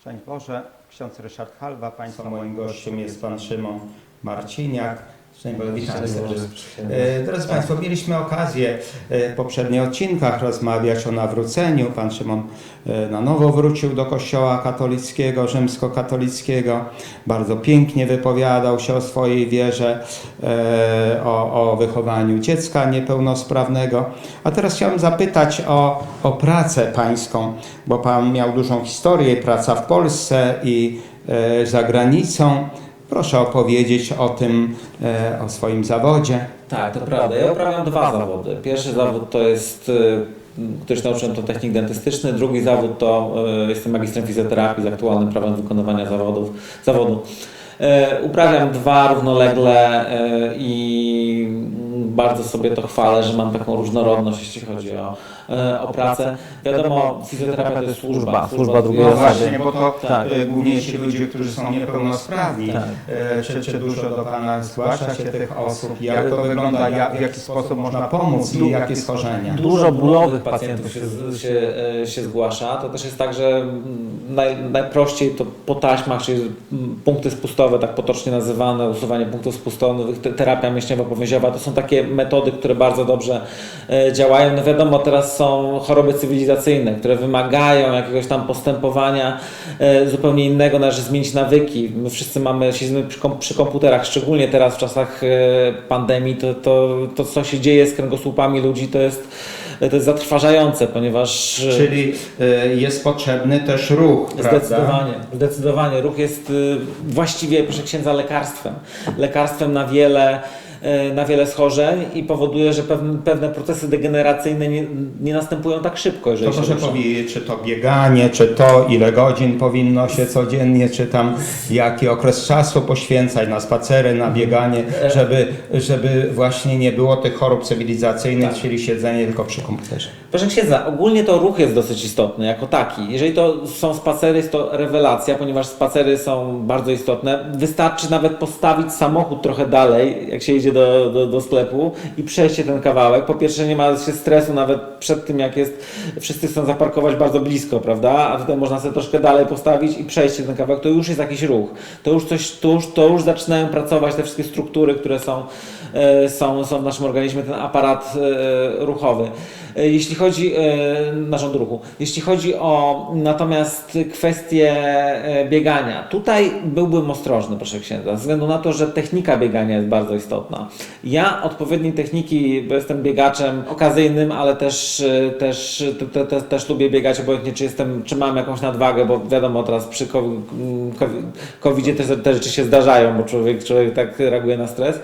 Szczęść Boże, ksiądz Ryszard Halwa, Państwa moim gościem jest Pan Szymon Marciniak. Szczęść Boże, witam serdecznie. E, Drodzy Państwo, mieliśmy okazję e, w poprzednich odcinkach rozmawiać o nawróceniu. Pan Szymon e, na nowo wrócił do Kościoła katolickiego, rzymskokatolickiego. Bardzo pięknie wypowiadał się o swojej wierze, o, o wychowaniu dziecka niepełnosprawnego. A teraz chciałem zapytać o, o pracę pańską, bo Pan miał dużą historię, praca w Polsce i za granicą. Proszę opowiedzieć o tym, e, o swoim zawodzie. Tak, to prawda. Ja uprawiam dwa zawody. Pierwszy zawód to jest, y, który się nauczyłem, to technik dentystyczny. Drugi zawód to y, jestem magistrem fizjoterapii z aktualnym prawem wykonywania zawodów, zawodu. E, Uprawiam dwa równolegle e, i bardzo sobie to chwalę, że mam taką różnorodność, jeśli chodzi o, e, o pracę. Wiadomo, fizjoterapia to jest służba. Służba drugiej No osoby. właśnie, bo to Tak. e, głównie ci ludzie, którzy są niepełnosprawni. Tak. E, Czy, czy dużo do Pana zgłasza się tych osób? Jak to wygląda? Jak, w jaki sposób można pomóc i jakie schorzenia? Dużo bólowych pacjentów się, się, się zgłasza. To też jest tak, że mm, naj, najprościej to po taśmach, czyli mm, punkty spustowe, tak potocznie nazywane, usuwanie punktów spustowych, te- terapia mięśniowo-powięziowa, to są takie metody, które bardzo dobrze e, działają. No wiadomo, teraz są choroby cywilizacyjne, które wymagają jakiegoś tam postępowania e, zupełnie innego, należy zmienić nawyki. My wszyscy mamy, siedzimy przy, kom, przy komputerach, szczególnie teraz w czasach e, pandemii, to, to, to co się dzieje z kręgosłupami ludzi, to jest to jest zatrważające, ponieważ Czyli jest potrzebny też ruch, prawda? Zdecydowanie, zdecydowanie. Ruch jest właściwie, proszę księdza, lekarstwem. Lekarstwem na wiele, na wiele schorzeń i powoduje, że pewne, pewne procesy degeneracyjne nie, nie następują tak szybko, To jeżeli się proszę powiedzieć, czy to bieganie, czy to ile godzin powinno się codziennie, czy tam jaki okres czasu poświęcać na spacery, na bieganie, żeby, żeby właśnie nie było tych chorób cywilizacyjnych, Tak. czyli siedzenie tylko przy komputerze. Proszę księdza, ogólnie to ruch jest dosyć istotny jako taki. Jeżeli to są spacery, jest to rewelacja, ponieważ spacery są bardzo istotne. Wystarczy nawet postawić samochód trochę dalej, jak się idzie do, do, do sklepu i przejść się ten kawałek. Po pierwsze nie ma się stresu nawet przed tym, jak jest, wszyscy chcą zaparkować bardzo blisko, prawda? A tutaj można sobie troszkę dalej postawić i przejść się ten kawałek. To już jest jakiś ruch. To już coś, to już, to już zaczynają pracować te wszystkie struktury, które są, są, są w naszym organizmie, ten aparat e, ruchowy. E, Jeśli chodzi e, narząd ruchu, jeśli chodzi o natomiast kwestię e, biegania, tutaj byłbym ostrożny, proszę księdza, ze względu na to, że technika biegania jest bardzo istotna. Ja odpowiedniej techniki, bo jestem biegaczem okazyjnym, ale też, e, też, te, te, te, też lubię biegać, obojętnie czy jestem, czy mam jakąś nadwagę, bo wiadomo teraz przy COVID- COVID-zie te, te rzeczy się zdarzają, bo człowiek, człowiek tak reaguje na stres.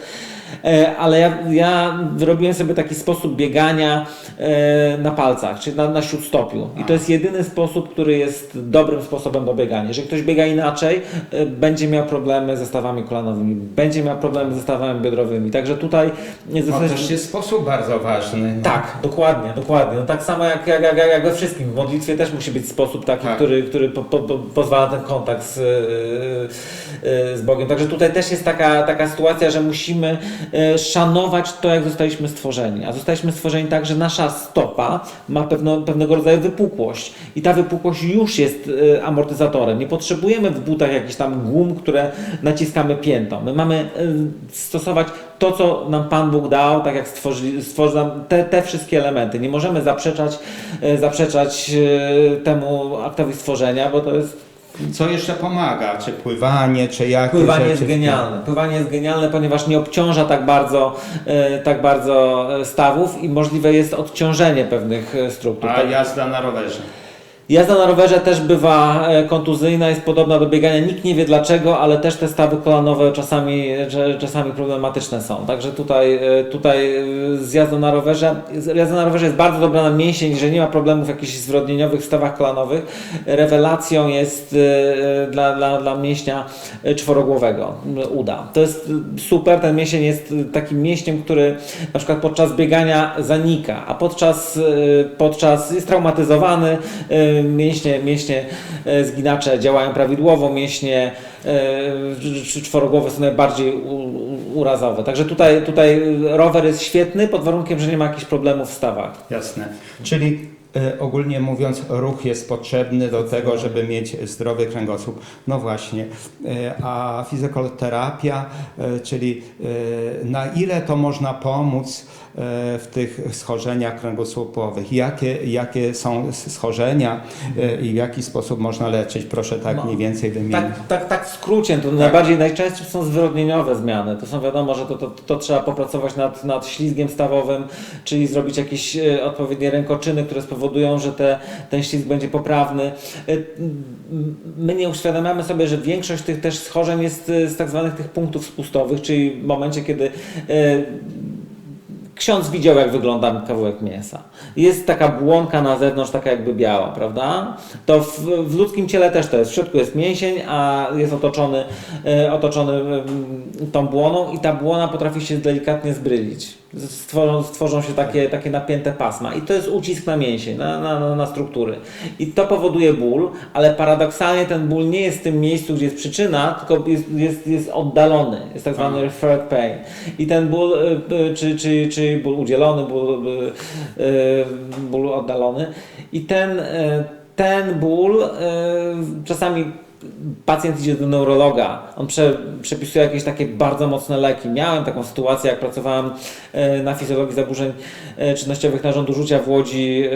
E, ale ja, ja wyrobiłem sobie taki sposób biegania e, na palcach, czyli na, na śródstopiu. I to jest jedyny sposób, który jest dobrym sposobem do biegania. Jeżeli ktoś biega inaczej, e, będzie miał problemy ze stawami kolanowymi, będzie miał problemy ze stawami biodrowymi. Także tutaj To dosyć... też jest sposób bardzo ważny. Tak, dokładnie, dokładnie. No tak samo jak, jak, jak, jak we wszystkim. W modlitwie też musi być sposób taki, Tak. który, który po, po, po, pozwala ten kontakt z, z Bogiem. Także tutaj też jest taka, taka sytuacja, że musimy szanować to, jak zostaliśmy stworzeni. A zostaliśmy stworzeni tak, że nasza stopa ma pewno, pewnego rodzaju wypukłość. I ta wypukłość już jest yy, amortyzatorem. Nie potrzebujemy w butach jakichś tam gum, które naciskamy piętą. My mamy yy, stosować to, co nam Pan Bóg dał, tak jak stworzył nam te, te wszystkie elementy. Nie możemy zaprzeczać, e, zaprzeczać e, temu aktowi stworzenia, bo to jest Co jeszcze pomaga? Czy pływanie, czy jakieś Pływanie jest rzeczy? genialne. Pływanie jest genialne, ponieważ nie obciąża tak bardzo, e, tak bardzo e, stawów i możliwe jest odciążenie pewnych e, struktur. A Tak- jazda na rowerze. Jazda na rowerze też bywa e, kontuzyjna, jest podobna do biegania. Nikt nie wie dlaczego, ale też te stawy kolanowe czasami, czasami problematyczne są. Także tutaj, e, tutaj e, z jazdą na rowerze, jazda na rowerze jest bardzo dobra na mięsień, że nie ma problemów jakichś zwrodnieniowych w stawach kolanowych. Rewelacją jest dla, dla, dla mięśnia czworogłowego uda. To jest super, ten mięsień jest takim mięśniem, który na przykład podczas biegania zanika, a podczas, podczas jest traumatyzowany, mięśnie, mięśnie e, zginacze działają prawidłowo, mięśnie e, cz- czworogłowe są najbardziej urazowe. Także tutaj, tutaj rower jest świetny pod warunkiem, że nie ma jakichś problemów w stawach. Jasne. Czyli ogólnie mówiąc, ruch jest potrzebny do tego, żeby mieć zdrowy kręgosłup. No właśnie. E, a fizykoterapia, e, czyli na ile to można pomóc w tych schorzeniach kręgosłupowych? Jakie, jakie są schorzenia i w jaki sposób można leczyć? Proszę tak No, mniej więcej wymienić. Tak, tak, tak w skrócie, to najbardziej najczęściej są zwyrodnieniowe zmiany. To są wiadomo, że to, to, to trzeba popracować nad, nad ślizgiem stawowym, czyli zrobić jakieś odpowiednie rękoczyny, które spowodują, że te, ten ślizg będzie poprawny. M, My nie uświadamiamy sobie, że większość tych też schorzeń jest e, z tak zwanych tych punktów spustowych, czyli w momencie, kiedy e, ksiądz widział, jak wygląda kawałek mięsa. Jest taka błonka na zewnątrz, taka jakby biała, prawda? To w, w ludzkim ciele też to jest. W środku jest mięsień, a jest otoczony, otoczony tą błoną i ta błona potrafi się delikatnie zbrylić. Stworzą, stworzą się takie, takie napięte pasma i to jest ucisk na mięsień, na, na, na, struktury. I to powoduje ból, ale paradoksalnie ten ból nie jest w tym miejscu, gdzie jest przyczyna, tylko jest, jest, jest oddalony. Jest tak zwany referred pain. I ten ból, y, y, czy, czy, czy ból udzielony, ból, y, ból oddalony. I ten, ten ból czasami pacjent idzie do neurologa, on prze, przepisuje jakieś takie bardzo mocne leki. Miałem taką sytuację, jak pracowałem e, na fizjologii zaburzeń e, czynnościowych narządu rzucia w Łodzi e,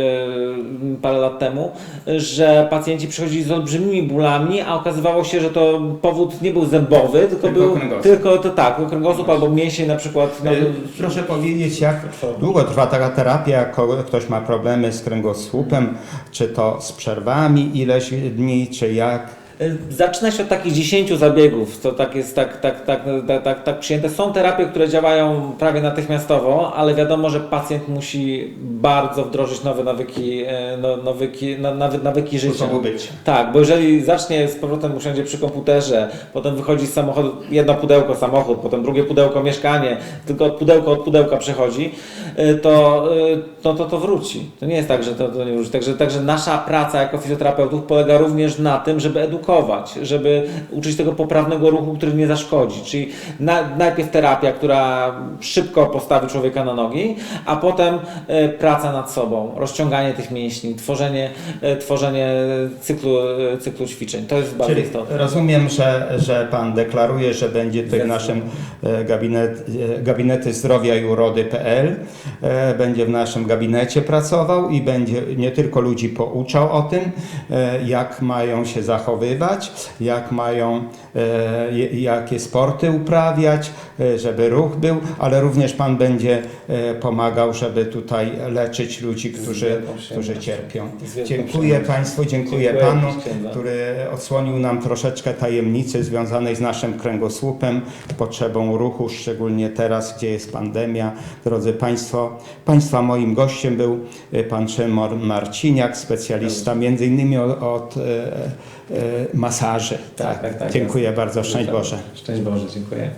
parę lat temu, że pacjenci przychodzili z olbrzymimi bólami, a okazywało się, że to powód nie był zębowy, tylko, Tylko był kręgosłup. tylko to tak, kręgosłup albo mięsień na przykład. No, Proszę powiedzieć, jak długo trwa taka terapia, jak kogo- ktoś ma problemy z kręgosłupem, czy to z przerwami ileś dni, czy jak? Zaczyna się od takich 10 zabiegów, to tak jest tak, tak, tak, tak, tak, tak przyjęte. Są terapie, które działają prawie natychmiastowo, ale wiadomo, że pacjent musi bardzo wdrożyć nowe nawyki, e, no, nawyki, na- nawy, nawyki życia. Bycia. Tak, bo jeżeli zacznie z powrotem usiądzie przy komputerze, potem wychodzi z samochodu, jedno pudełko samochód, potem drugie pudełko mieszkanie, tylko od pudełka od pudełka przechodzi, y, to, to, to, to wróci. To nie jest tak, że to, to nie wróci. Także, także nasza praca jako fizjoterapeutów polega również na tym, żeby edukować, żeby uczyć tego poprawnego ruchu, który nie zaszkodzi. Czyli na, najpierw terapia, która szybko postawi człowieka na nogi, a potem y, praca nad sobą, rozciąganie tych mięśni, tworzenie, y, tworzenie cyklu, y, cyklu ćwiczeń. To jest bardzo Czyli istotne. rozumiem, że, że Pan deklaruje, że będzie tutaj w naszym e, gabinet, e, gabinety zdrowia i urody.pl, e, będzie w naszym gabinecie pracował i będzie nie tylko ludzi pouczał o tym, e, jak mają się zachowywać, jak mają, e, jakie sporty uprawiać, e, żeby ruch był, ale również Pan będzie e, pomagał, żeby tutaj leczyć ludzi, którzy, którzy cierpią. Dziękuję. Państwu, dziękuję, Panu który odsłonił nam troszeczkę tajemnicy związanej z naszym kręgosłupem, potrzebą ruchu, szczególnie teraz, gdzie jest pandemia. Drodzy Państwo, Państwa moim gościem był Pan Szymon Marciniak, specjalista między innymi od, od masaży. Tak, tak, tak, Dziękuję bardzo, szczęść Boże. Szczęść Boże, dziękuję.